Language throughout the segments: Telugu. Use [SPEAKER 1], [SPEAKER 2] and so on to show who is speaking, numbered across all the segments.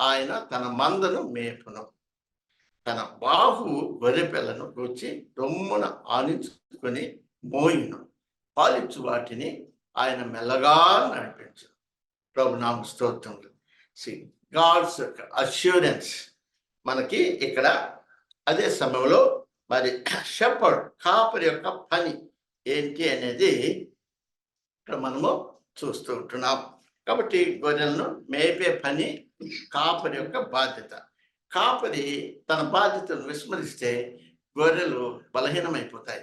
[SPEAKER 1] ఆయన తన మందను మేపును. తన బాహు గొర్రె పిల్లను కూర్చి రొమ్మున ఆనించుకొని మోయిను. పాలించు వాటిని ఆయన మెల్లగా నడిపించు. ప్రభు నామ స్తోత్రములు. సి గాడ్స్ యొక్క అష్యూరెన్స్ మనకి ఇక్కడ అదే సమయంలో మరి షెపర్డ్ కాపరి యొక్క పని ఏంటి అనేది ఇక్కడ మనము చూస్తూ ఉంటున్నాం. కాబట్టి గొర్రెలను మేపే పని కాపరి యొక్క బాధ్యత. కాపరి తన బాధ్యతను విస్మరిస్తే గొర్రెలు బలహీనమైపోతాయి.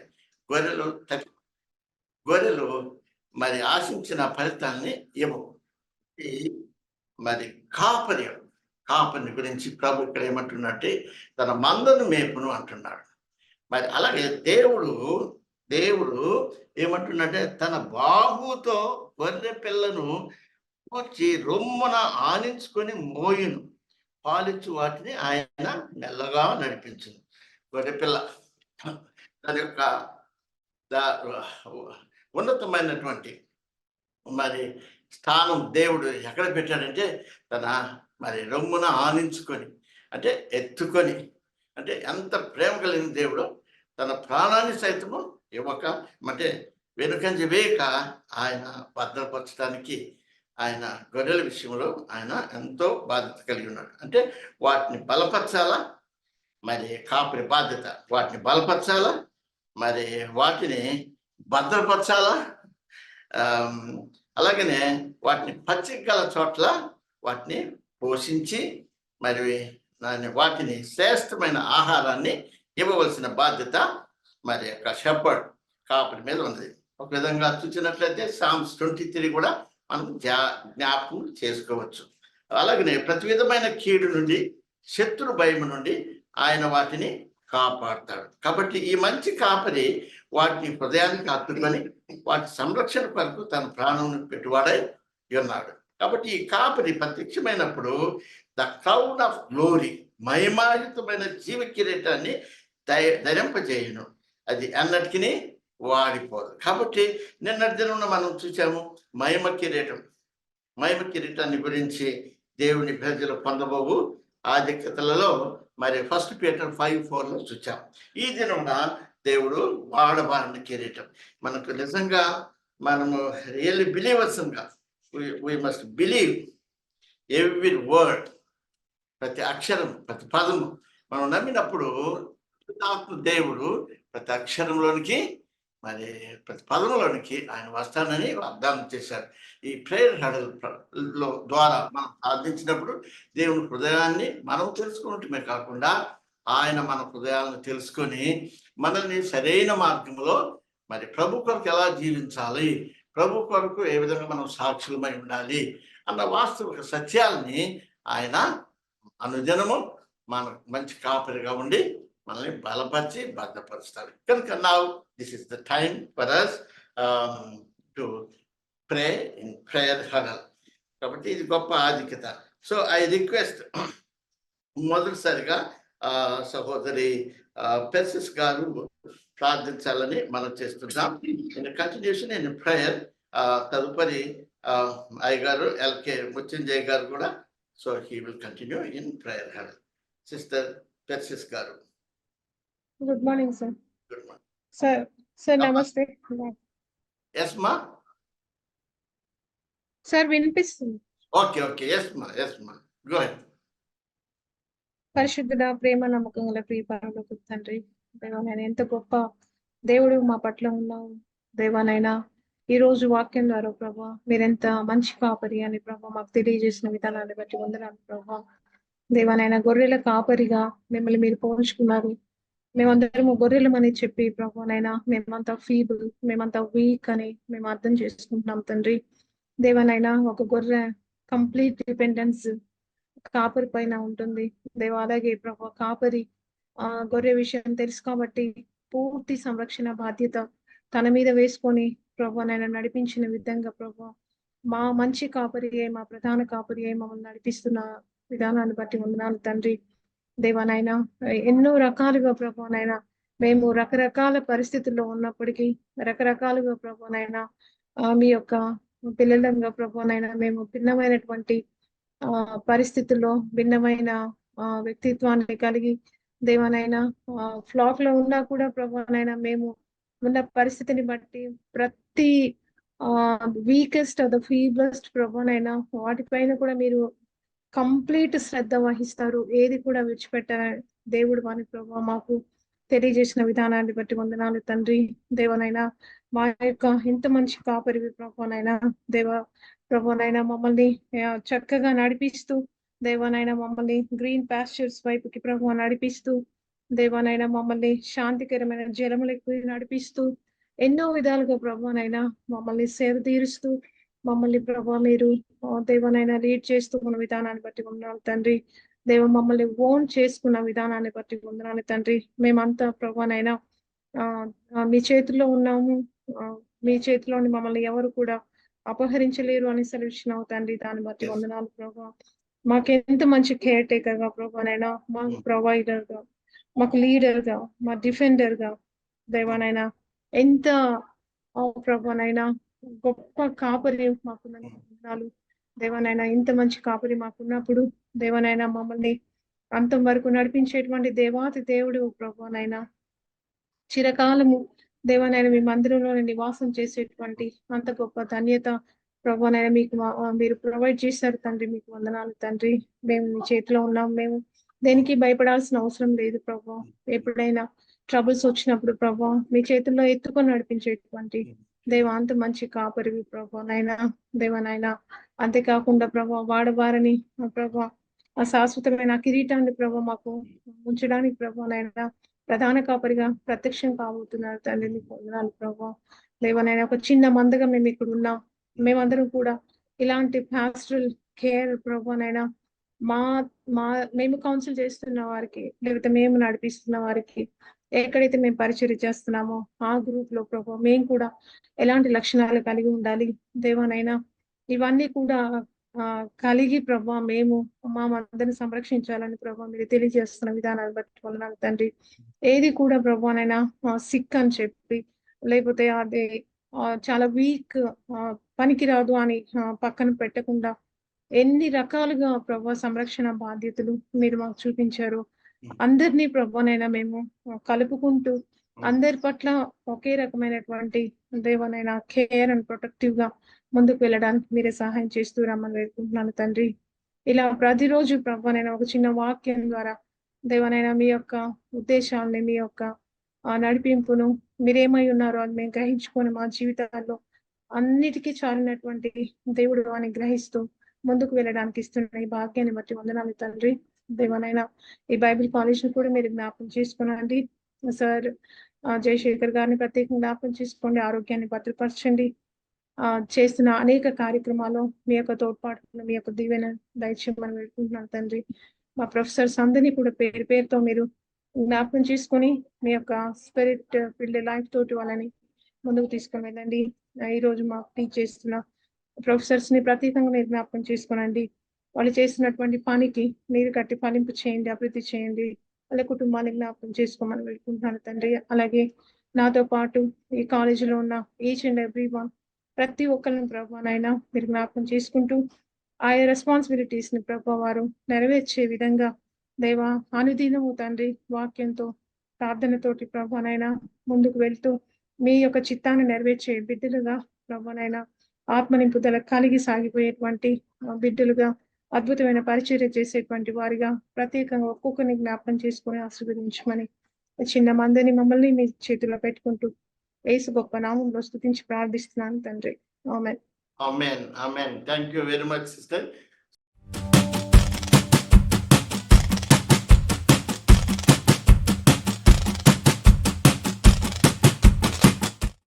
[SPEAKER 1] గొర్రెలు తప్పి గొర్రెలు మరి ఆశించిన ఫలితాన్ని ఇవ్వవు. మరి కాపరి కాపరిని గురించి ప్రభు ఇక్కడ ఏమంటున్నట్టే తన మందను మేపును అంటున్నాడు. మరి అలాగే దేవుడు దేవుడు ఏమంటున్నట్టే తన బాహుతో గొర్రె పిల్లను వచ్చి రొమ్మున ఆనించుకొని మోయును. పాలించు వాటిని ఆయన మెల్లగా నడిపించును. గొర్రెపిల్ల దాని యొక్క ఉన్నతమైనటువంటి మరి స్థానం దేవుడు ఎక్కడ పెట్టాడంటే తన మరి రొమ్మున ఆనించుకొని అంటే ఎత్తుకొని అంటే ఎంత ప్రేమ కలిగిన దేవుడు తన ప్రాణాన్ని సైతము ఇవ్వక అంటే వెనుకంజ వేయక ఆయన భద్రపరచడానికి ఆయన గొర్రెల విషయంలో ఆయన ఎంతో బాధ్యత కలిగి ఉన్నాడు. అంటే వాటిని బలపరచాలా? మరి కాపరి బాధ్యత. వాటిని బలపరచాలా? మరి వాటిని భద్రపరచాలా? అలాగనే వాటిని పచ్చిక గల చోట్ల వాటిని పోషించి మరి దాన్ని వాటిని శ్రేష్టమైన ఆహారాన్ని ఇవ్వవలసిన బాధ్యత మరి యొక్క షెపర్డ్ కాపరి మీద ఉంది ఒక విధంగా చూసినట్లయితే సామ్స్ ట్వంటీ త్రీ కూడా మనం ధ్యా జ్ఞాపకం చేసుకోవచ్చు. అలాగనే ప్రతి విధమైన కీడు నుండి శత్రు భయం నుండి ఆయన వాటిని కాపాడతాడు. కాబట్టి ఈ మంచి కాపరి వాటిని హృదయానికి అత్తుకొని వాటి సంరక్షణ కొరకు తన ప్రాణం పెట్టువాడై ఉన్నాడు. కాబట్టి ఈ కాపరి ప్రత్యక్షమైనప్పుడు ద క్రౌన్ ఆఫ్ గ్లోరీ మహిమాయుతమైన జీవ కిరీటాన్ని దయ ధరింపజేయును. అది అన్నటికీ వాడిపోదు. కాబట్టి నిన్నటి దినం మనం చూసాము మహిమ కిరీటం మహిమ కిరీటాన్ని గురించి దేవుని ప్రజలు పొందబోవు ఆధిక్యతలలో మరి ఫస్ట్ పీటర్ ఫైవ్ ఫోర్లో చూచాం. ఈ దినమున దేవుడు వాడబారిన కిరీటం. మనకు నిజంగా మనము really బిలీవర్స్గా we must believe every word ప్రతి అక్షరం ప్రతి పదము. మనం నమ్మినప్పుడు ఆత్మ దేవుడు ప్రతి అక్షరంలోనికి మరి ప్రతి పదంలోనికి ఆయన వస్తానని వాగ్దానం చేశారు. ఈ ప్రేయర్ హడల్లో ద్వారా మనం సాధించినప్పుడు దేవుని హృదయాన్ని మనం తెలుసుకున్నట్టుమే కాకుండా ఆయన మన హృదయాలను తెలుసుకొని మనల్ని సరైన మార్గంలో మరి ప్రభు కొరకు ఎలా జీవించాలి? ప్రభు కొరకు ఏ విధంగా మనం సాక్షులమై ఉండాలి? అన్న వాస్తవిక సత్యాలని ఆయన అనుదినము మన మంచి కాపరిగా ఉండి మనల్ని బలపరిచి భద్రపరుస్తాడు. కనుక now this is the time for us to pray in prayer huddle కాబట్టి ఇది గొప్ప ఆధిక్యత. సో ఐ రిక్వెస్ట్ మొదటిసారిగా సహోదరి పెర్సిస్ గారు ప్రార్థించాలని మనం చేస్తున్నాం. ఇన్ కంటిన్యూషన్ ఇన్ ప్రేయర్ తదుపరి అయ్యగారు ఎల్కే ముత్యంజయ్ గారు కూడా. So he will continue in prayer huddle sister Persis గారు.
[SPEAKER 2] Good morning sir
[SPEAKER 1] good morning
[SPEAKER 2] sir sir. నమస్తే
[SPEAKER 1] ఎస్ మా
[SPEAKER 2] సార్ వినిపిస్తుంది.
[SPEAKER 1] Okay okay yes ma'am yes ma'am go ahead
[SPEAKER 2] పరిశుద్ధుడ ప్రేమ నమ్మకం గల ప్రియ పరలోక తండ్రి దేవానైనా ఎంత గొప్ప దేవుడు మా పట్ల ఉన్నావు. దేవానైనా ఈ రోజు వాక్యం ద్వారా ప్రభా మీరెంత మంచి కాపరి అని ప్రభా మాకు తెలియజేసిన విధానాన్ని బట్టి వందనాలు ప్రభా. దేవానైనా గొర్రెల కాపరిగా మిమ్మల్ని మీరు పోల్చుకున్నారు. మేమందరము గొర్రెలమని చెప్పి ప్రభు నైనా మేమంతా ఫీబుల్ మేమంతా వీక్ అని మేము అర్థం చేసుకుంటున్నాం తండ్రి. దేవనైనా ఒక గొర్రె కంప్లీట్ డిపెండెన్స్ కాపరి పైన ఉంటుంది. దేవ అలాగే ప్రభు కాపరి ఆ గొర్రె విషయం తెలుసు కాబట్టి పూర్తి సంరక్షణ బాధ్యత తన మీద వేసుకొని ప్రభు నైనా నడిపించిన విధంగా ప్రభు మా మంచి కాపరి మా ప్రధాన కాపరియే మమ్మల్ని నడిపిస్తున్న విధానాన్ని బట్టి వందనాలు తండ్రి. దేవానైనా ఎన్నో రకాలుగా ప్రభునైనా మేము రకరకాల పరిస్థితుల్లో ఉన్నప్పటికీ రకరకాలుగా ప్రభునైనా మీ యొక్క పిల్లలంగా ప్రభునైనా మేము భిన్నమైనటువంటి ఆ పరిస్థితుల్లో భిన్నమైన వ్యక్తిత్వాన్ని కలిగి దేవనైనా ఫ్లాక్లో ఉన్నా కూడా ప్రభునైనా మేము ఉన్న పరిస్థితిని బట్టి ప్రతి ఆ వీకెస్ట్ ద ఫీబెస్ట్ ప్రభునైనా వాటిపైన కూడా మీరు కంప్లీట్ శ్రద్ధ వహిస్తారు. ఏది కూడా విడిచిపెట్టార? దేవుడు వాని ప్రభావ మాకు తెలియజేసిన విధానాన్ని బట్టి వందనాలు తండ్రి. దేవనైనా మా యొక్క ఇంత మంచి కాపరి ప్రభునైనా దేవ ప్రభునైనా మమ్మల్ని చక్కగా నడిపిస్తూ దేవనైనా మమ్మల్ని గ్రీన్ పాస్చర్స్ వైపుకి ప్రభు నడిపిస్తూ దేవనైనా మమ్మల్ని శాంతికరమైన జలములకు నడిపిస్తూ ఎన్నో విధాలుగా ప్రభునైనా మమ్మల్ని సేవ తీరుస్తూ మమ్మల్ని ప్రభు మీరు దేవనైనా లీడ్ చేస్తూ ఉన్న విధానాన్ని బట్టి ఉన్నాను తండ్రి. దేవ మమ్మల్ని ఓన్ చేసుకున్న విధానాన్ని బట్టి ఉన్నాను తండ్రి. మేమంతా ప్రభునైనా మీ చేతిలో ఉన్నాము. మీ చేతిలోని మమ్మల్ని ఎవరు కూడా అపహరించలేరు అని సెలవిచ్చినావు తండ్రి. దాన్ని బట్టి. వందనాలు ప్రభా. మాకు ఎంత మంచి కేర్ టేకర్గా ప్రభానైనా మాకు
[SPEAKER 1] Mm.
[SPEAKER 2] ప్రొవైడర్గా మాకు లీడర్గా మా డిఫెండర్గా దేవానైనా ఎంత ప్రభానైనా గొప్ప కాపరి మాకున్న వందనాలు దేవనైనా ఇంత మంచి కాపరి మాకున్నప్పుడు దేవనైనా మమ్మల్ని అంతం వరకు నడిపించేటువంటి దేవాతి దేవుడు ప్రభానైనా. చిరకాలము దేవనైనా మీ మందిరంలో నివాసం చేసేటువంటి అంత గొప్ప ధన్యత ప్రభానైనా మీకు మీరు ప్రొవైడ్ చేశారు తండ్రి. మీకు వందనాలు తండ్రి. మేము మీ చేతిలో ఉన్నాం. మేము దేనికి భయపడాల్సిన అవసరం లేదు ప్రభా. ఎప్పుడైనా ట్రబుల్స్ వచ్చినప్పుడు ప్రభా మీ చేతుల్లో ఎత్తుకొని నడిపించేటువంటి దేవ అంత మంచి కాపరివి ప్రభా నైనా దేవనైనా అంతేకాకుండా ప్రభా వాడబారని ప్రభా ఆ శాశ్వతమైన కిరీటాన్ని ప్రభా మాకు ఉంచడానికి ప్రభా నైనా ప్రధాన కాపరిగా ప్రత్యక్షం కాబోతున్నారు తండ్రి మీకు వందనాలు ప్రభా. దేవనైనా ఒక చిన్న మందగా మేము ఇక్కడ ఉన్నాం. మేమందరం కూడా ఇలాంటి పాస్టరల్ కేర్ ప్రభానైనా మా మా మేము కౌన్సిల్ చేస్తున్న వారికి లేకపోతే మేము నడిపిస్తున్న వారికి ఎక్కడైతే మేము పరిచయం చేస్తున్నామో ఆ గ్రూప్లో ప్రభు మేము కూడా ఎలాంటి లక్షణాలు కలిగి ఉండాలి? దేవనైనా ఇవన్నీ కూడా కలిగి ప్రభా మేము మా అందరిని సంరక్షించాలని ప్రభా మీరు తెలియజేస్తున్న విధానాన్ని బట్టి వలన తండ్రి. ఏది కూడా ప్రభానైనా సిక్ అని చెప్పి లేకపోతే అది చాలా వీక్ పనికిరాదు అని పక్కన పెట్టకుండా ఎన్ని రకాలుగా ప్రభా సంరక్షణ బాధ్యతలు మీరు మాకు చూపించారు. అందరినీ ప్రభానైనా మేము కలుపుకుంటూ అందరి పట్ల ఒకే రకమైనటువంటి దేవనైనా కేర్ అండ్ ప్రొటెక్టివ్గా ముందుకు వెళ్ళడానికి మీరే సహాయం చేస్తూ రమ్మని వేడుకుంటున్నాను తండ్రి. ఇలా ప్రతిరోజు ప్రభానైనా ఒక చిన్న వాక్యం ద్వారా దేవనైనా మీ యొక్క ఉద్దేశాలని మీ యొక్క నడిపింపును మీరేమై ఉన్నారో అని మేము గ్రహించుకొని మా జీవితాల్లో అన్నిటికీ చాలినటువంటి దేవుడు అని గ్రహిస్తూ ముందుకు వెళ్ళడానికి ఇస్తున్న ఈ భాగ్యాన్ని బట్టి వందనాలు తండ్రి. దేవనైనా ఈ బైబిల్ కాలేజ్ను కూడా మీరు జ్ఞాపకం చేసుకోనండి. సార్ జయశేఖర్ గారిని ప్రత్యేకంగా జ్ఞాపకం చేసుకోండి ఆరోగ్యాన్ని భద్రపరచండి. ఆ చేస్తున్న అనేక కార్యక్రమాలు మీ యొక్క తోడ్పాటు మీ యొక్క దీవెన దయచేయమని వేడుకుంటున్నాను తండ్రి. మా ప్రొఫెసర్స్ అందరినీ కూడా పేరు పేరుతో మీరు జ్ఞాపకం చేసుకొని మీ యొక్క స్పిరిట్ ఫీల్డ్ లైఫ్ తోటి వాళ్ళని ముందుకు తీసుకుని వెళ్ళండి. ఈ రోజు మాకు టీచ్ చేస్తున్న ప్రొఫెసర్స్ని ప్రత్యేకంగా మీరు జ్ఞాపకం చేసుకోనండి. వాళ్ళు చేసినటువంటి పనికి నీరు కట్టి ఫలింపు చేయండి అభివృద్ధి చేయండి. వాళ్ళ కుటుంబాన్ని జ్ఞాపకం చేసుకోమని వేడుకుంటున్నాను తండ్రి. అలాగే నాతో పాటు ఈ కాలేజీలో ఉన్న ఈచ్ అండ్ ఎవ్రీ వన్ ప్రతి ఒక్కరిని ప్రభానైనా మీరు జ్ఞాపకం చేసుకుంటూ ఆయా రెస్పాన్సిబిలిటీస్ని ప్రభా వారు నెరవేర్చే విధంగా దైవ అనుదీనము తండ్రి వాక్యంతో ప్రార్థనతోటి ప్రభానైనా ముందుకు వెళ్తూ మీ యొక్క చిత్తాన్ని నెరవేర్చే బిడ్డలుగా ప్రభానైనా ఆత్మ నింపుదల కలిగి సాగిపోయేటువంటి బిడ్డలుగా అద్భుతమైన పరిచర్య చేసేటువంటి వారిగా ప్రత్యేకంగా ఒక్కొక్కరిని జ్ఞాపకం చేసుకుని ఆశీర్వదించమని చిన్న మందిని మమ్మల్ని మీ చేతిలో పెట్టుకుంటూ ఏసు గొప్ప నామంలో స్థుతించి ప్రార్థిస్తున్నాను తండ్రి. ఆమె
[SPEAKER 1] amen thank you very much sister.